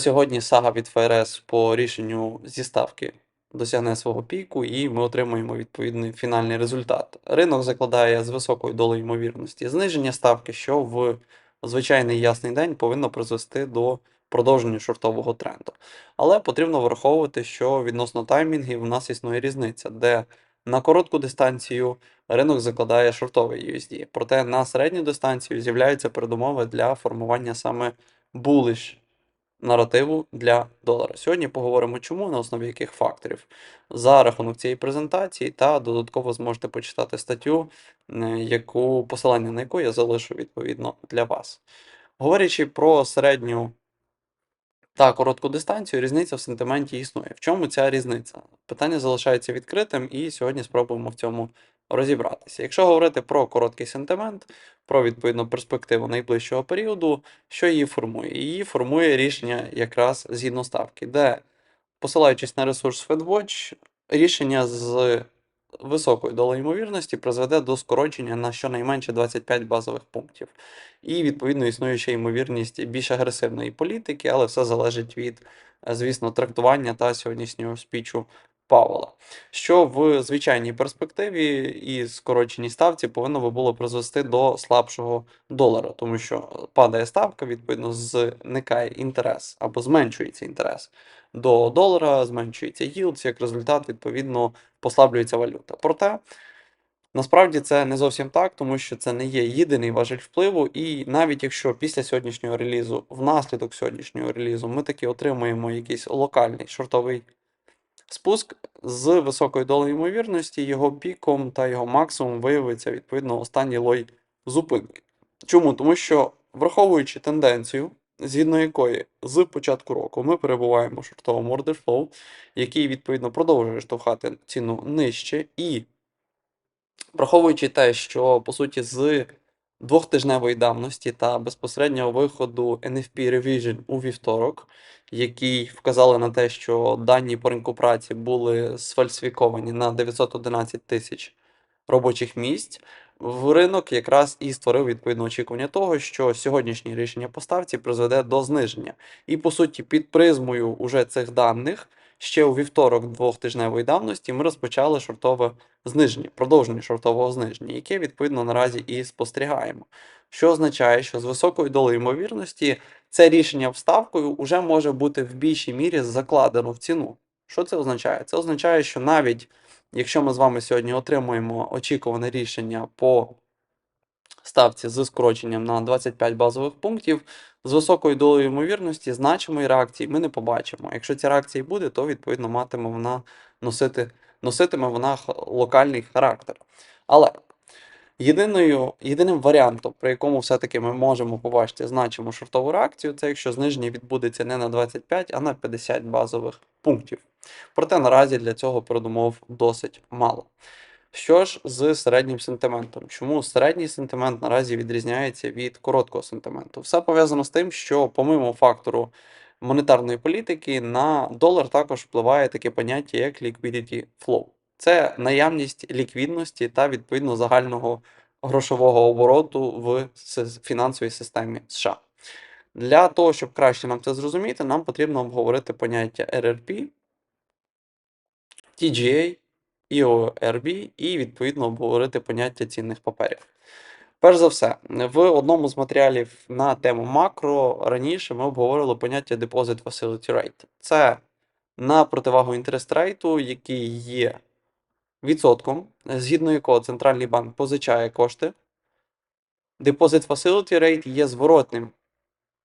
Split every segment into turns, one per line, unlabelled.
Сьогодні сага від ФРС по рішенню зі ставки досягне свого піку, і ми отримуємо відповідний фінальний результат. Ринок закладає з високою долею ймовірності зниження ставки, що в звичайний ясний день повинно призвести до продовження шортового тренду. Але потрібно враховувати, що відносно таймінгів у нас існує різниця, де на коротку дистанцію ринок закладає шортовий USD, проте на середню дистанцію з'являються передумови для формування саме bullish наративу для долара. Сьогодні поговоримо, чому, на основі яких факторів за рахунок цієї презентації, та додатково зможете почитати статтю, е, яку посилання на яку я залишу відповідно для вас. Говорячи про середню та коротку дистанцію, різниця в сентименті існує. В чому ця різниця? Питання залишається відкритим, і сьогодні спробуємо в цьому розібратися. Якщо говорити про короткий сентимент, про відповідну перспективу найближчого періоду, що її формує? Її формує рішення якраз згідно ставки, де, посилаючись на ресурс FedWatch, рішення з високою долею ймовірності призведе до скорочення на щонайменше 25 базових пунктів. І, відповідно, існує ще ймовірність більш агресивної політики, але все залежить від, звісно, трактування та сьогоднішнього спічу Павла. Що в звичайній перспективі і скороченій ставці повинно би було призвести до слабшого долара, тому що падає ставка, відповідно, зникає інтерес або зменшується інтерес до долара, зменшується yields, як результат, відповідно, послаблюється валюта. Проте. Насправді це не зовсім так, тому що це не є єдиний важель впливу, і навіть якщо після сьогоднішнього релізу, внаслідок сьогоднішнього релізу, ми таки отримуємо якийсь локальний шортовий спуск з високою долею ймовірності, його піком та його максимум виявиться відповідно останній лой зупинки. Чому? Тому що, враховуючи тенденцію, згідно якої з початку року ми перебуваємо в шортовому order flow, який відповідно продовжує штовхати ціну нижче, і враховуючи те, що по суті з двохтижневої давності та безпосереднього виходу NFP Revision у вівторок, які вказали на те, що дані по ринку праці були сфальсифіковані на 911 тисяч робочих місць. В ринок якраз і створив відповідне очікування того, що сьогоднішнє рішення по ставці призведе до зниження. І по суті, під призмою уже цих даних ще у вівторок двохтижневої давності ми розпочали шортове зниження, продовження шортового зниження, яке відповідно наразі і спостерігаємо. Що означає, що з високою долею ймовірності це рішення вставкою вже може бути в більшій мірі закладено в ціну. Що це означає? Це означає, що навіть якщо ми з вами сьогодні отримуємо очікуване рішення по ставці з скороченням на 25 базових пунктів, з високою долею ймовірності, значимої реакції ми не побачимо. Якщо ця реакція буде, то відповідно матиме вона носити, носитиме вона локальний характер. Але єдиною, єдиним варіантом, при якому все-таки ми можемо побачити значиму шортову реакцію, це якщо зниження відбудеться не на 25, а на 50 базових пунктів. Проте наразі для цього передумов досить мало. Що ж з середнім сентиментом? Чому середній сентимент наразі відрізняється від короткого сентименту? Все пов'язано з тим, що помимо фактору монетарної політики на долар також впливає таке поняття, як liquidity flow. Це наявність ліквідності та відповідно загального грошового обороту в фінансовій системі США. Для того, щоб краще нам це зрозуміти, нам потрібно обговорити поняття RRP, TGA EORB і, відповідно, обговорити поняття цінних паперів. Перш за все, в одному з матеріалів на тему макро раніше ми обговорили поняття Deposit Facility Rate. Це на противагу інтерест рейту, який є відсотком, згідно якого центральний банк позичає кошти. Deposit Facility Rate є зворотним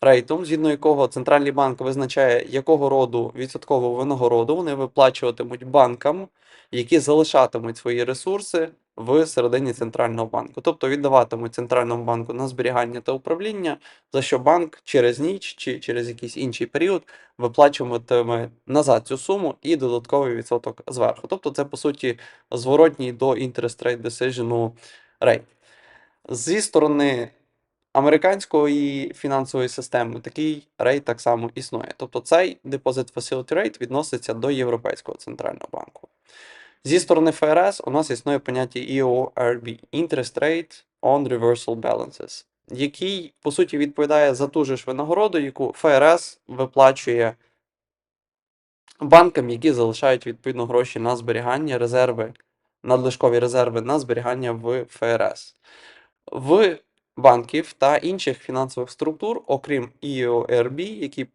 рейтом, згідно якого центральний банк визначає, якого роду відсоткову винагороду вони виплачуватимуть банкам, які залишатимуть свої ресурси в середині центрального банку, тобто віддаватимуть центральному банку на зберігання та управління, за що банк через ніч чи через якийсь інший період виплачуватиме назад цю суму і додатковий відсоток зверху. Тобто, це по суті зворотній до interest rate decision рейт. Зі сторони американської фінансової системи такий рейт так само існує. Тобто цей Deposit Facility Rate відноситься до Європейського центрального банку. Зі сторони ФРС у нас існує поняття EORB Interest Rate on Reversal Balances. який, по суті, відповідає за ту же ж винагороду, яку ФРС виплачує банкам, які залишають відповідно гроші на зберігання, резерви, надлишкові резерви на зберігання в ФРС. В банків та інших фінансових структур, окрім EORB, які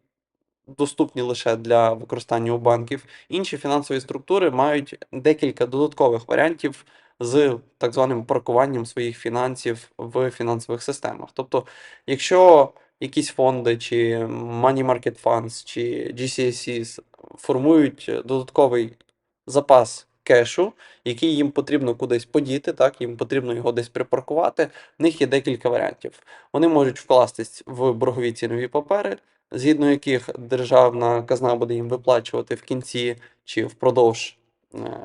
доступні лише для використання у банків, інші фінансові структури мають декілька додаткових варіантів з так званим паркуванням своїх фінансів в фінансових системах. Тобто, якщо якісь фонди, чи Money Market Funds, чи GCSEs формують додатковий запас кешу, який їм потрібно кудись подіти, так, їм потрібно його десь припаркувати, в них є декілька варіантів. Вони можуть вкластись в боргові цінові папери, згідно яких державна казна буде їм виплачувати в кінці чи впродовж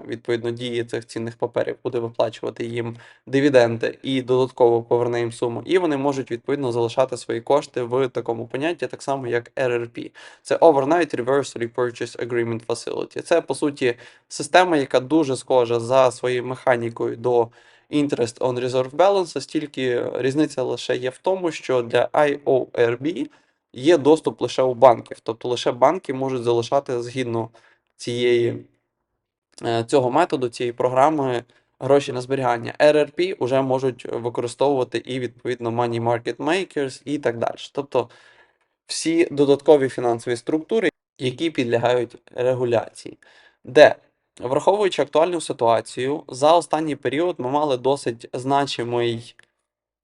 відповідно дії цих цінних паперів, буде виплачувати їм дивіденди і додатково поверне їм суму. І вони можуть відповідно залишати свої кошти в такому понятті, так само як RRP. Це Overnight Reverse Repurchase Agreement Facility. Це по суті система, яка дуже схожа за своєю механікою до Interest on Reserve Balances, тільки різниця лише є в тому, що для IORB є доступ лише у банків. Тобто лише банки можуть залишати згідно цієї, е, цього методу, цієї програми гроші на зберігання. RRP вже можуть використовувати і відповідно money market makers і так далі. Тобто всі додаткові фінансові структури, які підлягають регуляції. Де, враховуючи актуальну ситуацію, за останній період ми мали досить значимий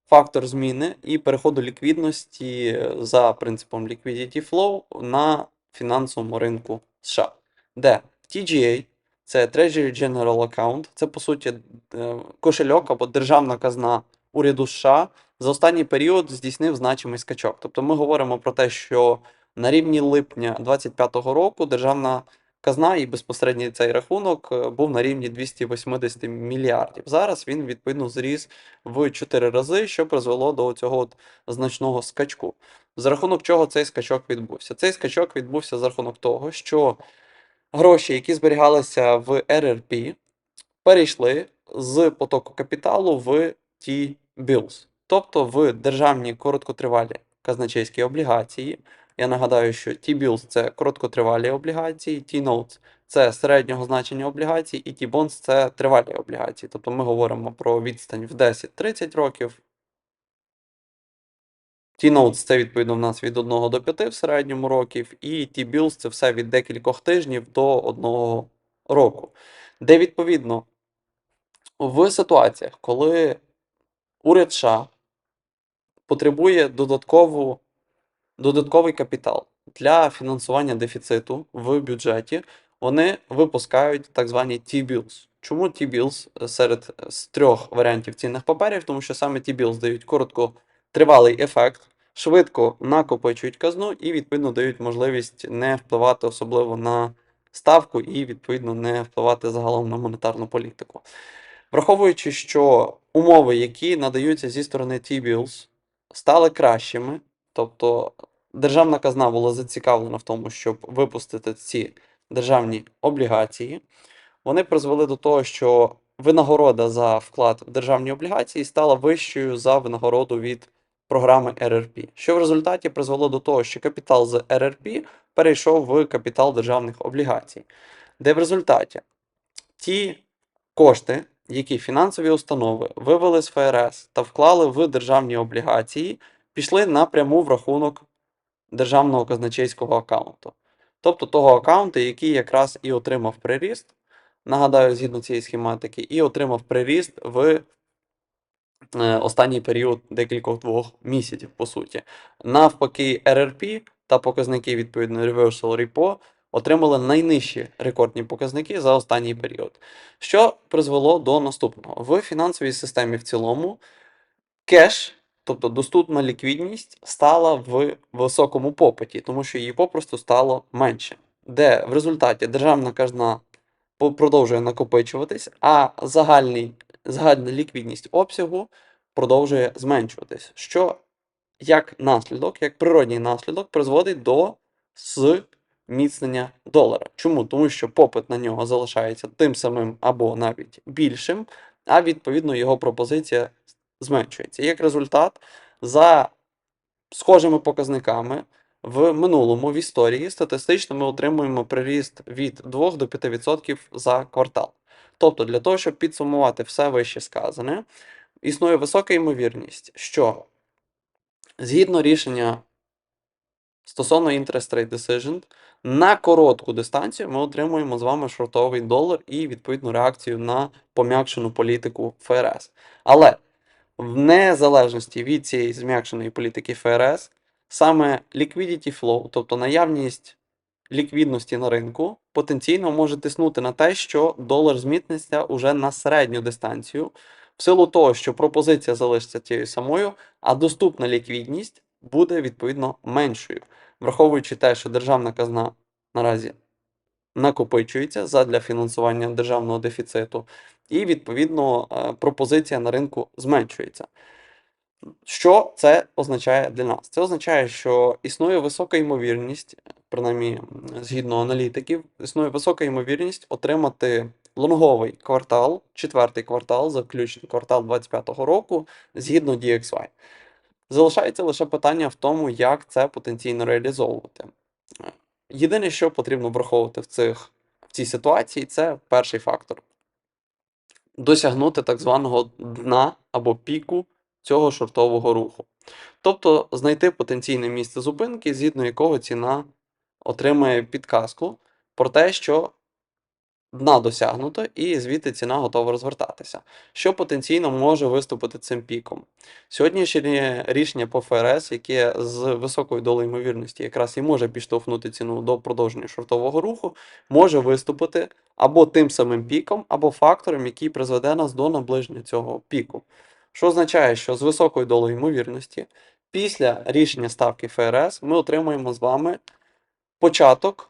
фактор зміни і переходу ліквідності за принципом liquidity flow на фінансовому ринку США, де TGA це Treasury General Account, це по суті е, кошельок або державна казна уряду США за останній період здійснив значимий скачок. Тобто ми говоримо про те, що на рівні липня 2025 року державна казна і безпосередньо цей рахунок е, був на рівні 280 мільярдів. Зараз він відповідно зріс в 4 рази, що призвело до цього от значного скачку. За рахунок чого цей скачок відбувся? Цей скачок відбувся за рахунок того, що гроші, які зберігалися в RRP, перейшли з потоку капіталу в T-bills, тобто в державні короткотривалі казначейські облігації. Я нагадаю, що T-bills – це короткотривалі облігації, T-notes – це середнього значення облігацій, і T-bonds – це тривалі облігації. Тобто ми говоримо про відстань в 10-30 років. T-notes – це відповідно в нас від 1 до 5 в середньому років, і T-bills – це все від декількох тижнів до 1 року. Де відповідно в ситуаціях, коли уряд США потребує додаткову, додатковий капітал для фінансування дефіциту в бюджеті, вони випускають так звані T-bills. Чому T-bills серед з трьох варіантів цінних паперів? Тому що саме T-bills дають короткотривалий ефект, швидко накопичують казну і, відповідно, дають можливість не впливати особливо на ставку і, відповідно, не впливати загалом на монетарну політику. Враховуючи, що умови, які надаються зі сторони T-bills, стали кращими, тобто державна казна була зацікавлена в тому, щоб випустити ці державні облігації, вони призвели до того, що винагорода за вклад в державні облігації стала вищою за винагороду від програми RRP, що в результаті призвело до того, що капітал з RRP перейшов в капітал державних облігацій, де в результаті? Ті кошти, які фінансові установи вивели з ФРС та вклали в державні облігації, пішли напряму в рахунок державного казначейського аккаунту. Тобто того аккаунту, який якраз і отримав приріст, нагадаю, згідно цієї схематики, і отримав приріст в останній період декількох двох місяців, по суті. Навпаки, RRP та показники відповідно Reversal Repo отримали найнижчі рекордні показники за останній період, що призвело до наступного. В фінансовій системі в цілому кеш, тобто доступна ліквідність, стала в високому попиті, тому що її попросту стало менше, де в результаті державна казна продовжує накопичуватись, а загальний, загальна ліквідність обсягу продовжує зменшуватись, що як наслідок, як природній наслідок, призводить до зміцнення долара. Чому? Тому що попит на нього залишається тим самим або навіть більшим, а відповідно його пропозиція зменшується. Як результат, За схожими показниками в минулому в історії статистично ми отримуємо приріст від 2 до 5% за квартал. Тобто, для того, щоб підсумувати все вище сказане, існує висока ймовірність, що згідно рішення стосовно Interest Rate Decision, на коротку дистанцію ми отримуємо з вами шортовий долар і відповідну реакцію на пом'якшену політику ФРС. Але в незалежності від цієї зм'якшеної політики ФРС, саме liquidity flow, тобто наявність ліквідності на ринку, потенційно може тиснути на те, що долар змітнеться уже на середню дистанцію, в силу того, що пропозиція залишиться тією самою, а доступна ліквідність буде відповідно меншою, враховуючи те, що державна казна наразі накопичується задля фінансування державного дефіциту, і відповідно е, пропозиція на ринку зменшується. Що це означає для нас? Це означає, що існує висока ймовірність, принаймні згідно аналітиків, існує висока ймовірність отримати лонговий квартал, четвертий квартал, заключний квартал 2025 року, згідно DXY. Залишається лише питання в тому, як це потенційно реалізовувати. Єдине, що потрібно враховувати в, цих, в цій ситуації, це перший фактор досягнути так званого дна або піку цього шортового руху. Тобто знайти потенційне місце зупинки, згідно якого ціна отримає підказку про те, що дна досягнуто, і звідти ціна готова розвертатися, що потенційно може виступити цим піком. Сьогоднішнє рішення по ФРС, яке з високою долею ймовірності якраз і може підштовхнути ціну до продовження шортового руху, може виступити або тим самим піком, або фактором, який призведе нас до наближення цього піку. Що означає, що з високою долею ймовірності після рішення ставки ФРС ми отримуємо з вами початок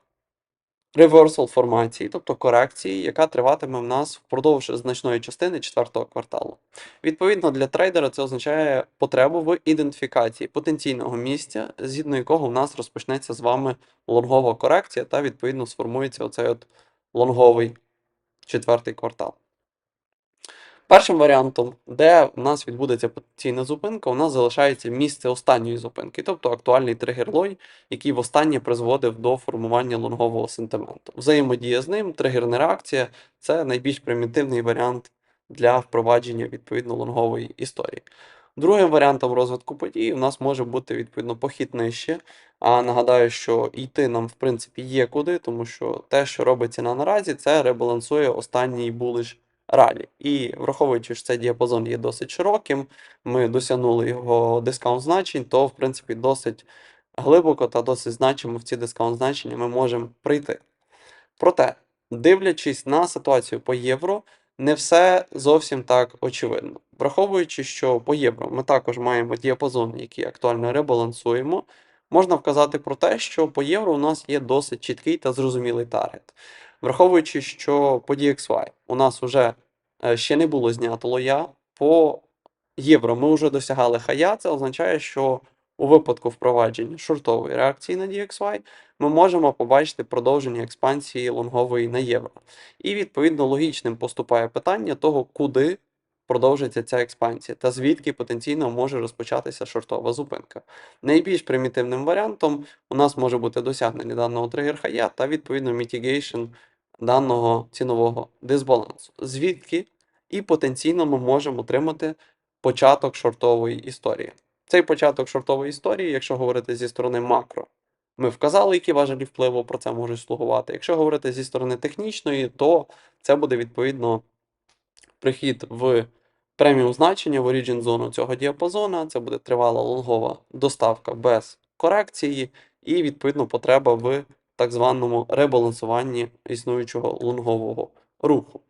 реверсал формації, тобто корекції, яка триватиме в нас впродовж значної частини четвертого кварталу. Відповідно, для трейдера це означає потребу в ідентифікації потенційного місця, згідно якого в нас розпочнеться з вами лонгова корекція, та відповідно сформується оцей от лонговий четвертий квартал. Першим варіантом, де в нас відбудеться потенційна зупинка, у нас залишається місце останньої зупинки, тобто актуальний тригер-лой, який востаннє призводив до формування лонгового сентименту. Взаємодія з ним, тригерна реакція це найбільш примітивний варіант для впровадження відповідно лонгової історії. Другим варіантом розвитку подій у нас може бути відповідно похід нижче. А нагадаю, що йти нам в принципі є куди, тому що те, що робить ціна наразі, це ребалансує останній булиш ралі. І враховуючи, що цей діапазон є досить широким, ми досягнули його дискаунт значень, то в принципі досить глибоко та досить значимо в ці дискаунт значення ми можемо прийти. Проте, дивлячись на ситуацію по євро, не все зовсім так очевидно. Враховуючи, що по євро ми також маємо діапазон, який актуально ребалансуємо, можна вказати про те, що по євро у нас є досить чіткий та зрозумілий таргет. Враховуючи, що по DXY у нас вже е, ще не було знято лоя, по євро ми вже досягали хая, це означає, що у випадку впровадження шортової реакції на DXY ми можемо побачити продовження експансії лонгової на євро. І відповідно логічним поступає питання того, куди продовжиться ця експансія та звідки потенційно може розпочатися шортова зупинка. Найбільш примітивним варіантом у нас може бути досягнення даного тригер хая та відповідно mitigation даного цінового дисбалансу, звідки і потенційно ми можемо отримати початок шортової історії. Цей початок шортової історії, якщо говорити зі сторони макро, ми вказали, які важелі впливу про це можуть слугувати. Якщо говорити зі сторони технічної, то це буде відповідно прихід в преміум значення в origin зону цього діапазона. Це буде тривала лонгова доставка без корекції, і відповідно потреба в так званому ребалансуванні існуючого лонгового руху.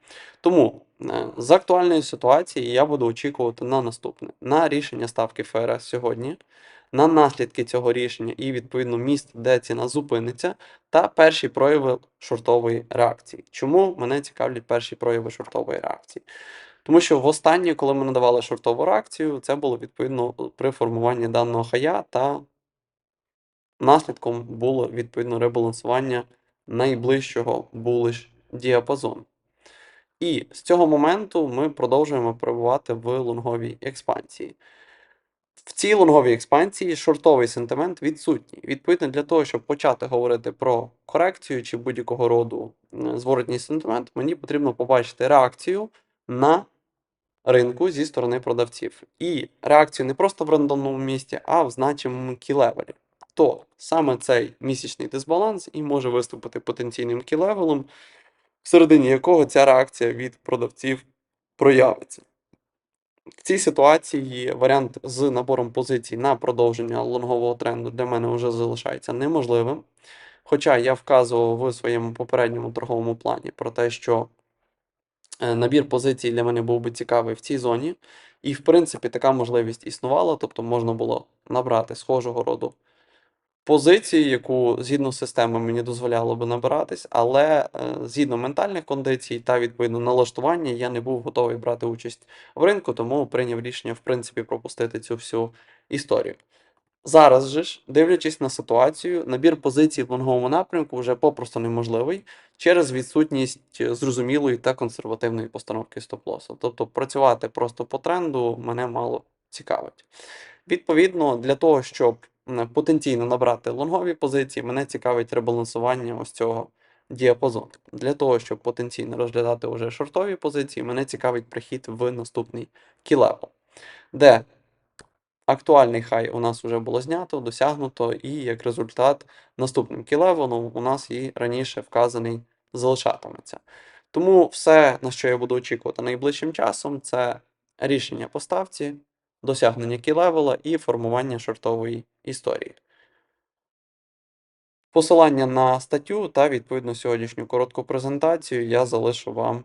Тому е, з актуальної ситуації я буду очікувати на наступне: на рішення ставки ФРС сьогодні, на наслідки цього рішення і відповідно місце, де ціна зупиниться, та перші прояви шортової реакції. Чому мене цікавлять перші прояви шортової реакції? Тому що востаннє, коли ми надавали шортову реакцію, це було відповідно при формуванні даного хая, та наслідком було відповідно ребалансування найближчого булиш діапазону. І з цього моменту ми продовжуємо перебувати в лонговій експансії. В цій лонговій експансії шортовий сентимент відсутній. Відповідно, для того, щоб почати говорити про корекцію чи будь-якого роду зворотній сентимент, мені потрібно побачити реакцію на ринку зі сторони продавців. І реакцію не просто в рандомному місці, а в значимому кілевелі. То саме цей місячний дисбаланс і може виступити потенційним кілевелом, всередині якого ця реакція від продавців проявиться. В цій ситуації варіант з набором позицій на продовження лонгового тренду для мене вже залишається неможливим. Хоча я вказував в своєму попередньому торговому плані про те, що е, набір позицій для мене був би цікавий в цій зоні. І, в принципі, така можливість існувала, тобто можна було набрати схожого роду позиції, яку згідно з системою мені дозволяло би набиратись, але е, згідно ментальних кондицій та відповідно налаштування я не був готовий брати участь в ринку, тому прийняв рішення в принципі пропустити цю всю історію. Зараз же ж, дивлячись на ситуацію, набір позицій в лонговому напрямку вже попросту неможливий через відсутність зрозумілої та консервативної постановки стоп-лосу. Тобто працювати просто по тренду мене мало цікавить. Відповідно, для того, щоб потенційно набрати лонгові позиції, мене цікавить ребалансування ось цього діапазону. Для того, щоб потенційно розглядати вже шортові позиції, мене цікавить прихід в наступний кілепл, де актуальний хай у нас вже було знято, досягнуто, і як результат наступним кілевелом у нас і раніше вказаний залишатиметься. Тому все, на що я буду очікувати найближчим часом, це рішення по ставці, досягнення кілевела і формування шортової історії. Посилання на статтю та відповідно сьогоднішню коротку презентацію я залишу вам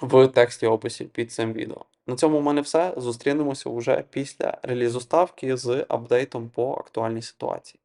в тексті описі під цим відео. На цьому в мене все. Зустрінемося вже після релізу ставки з апдейтом по актуальній ситуації.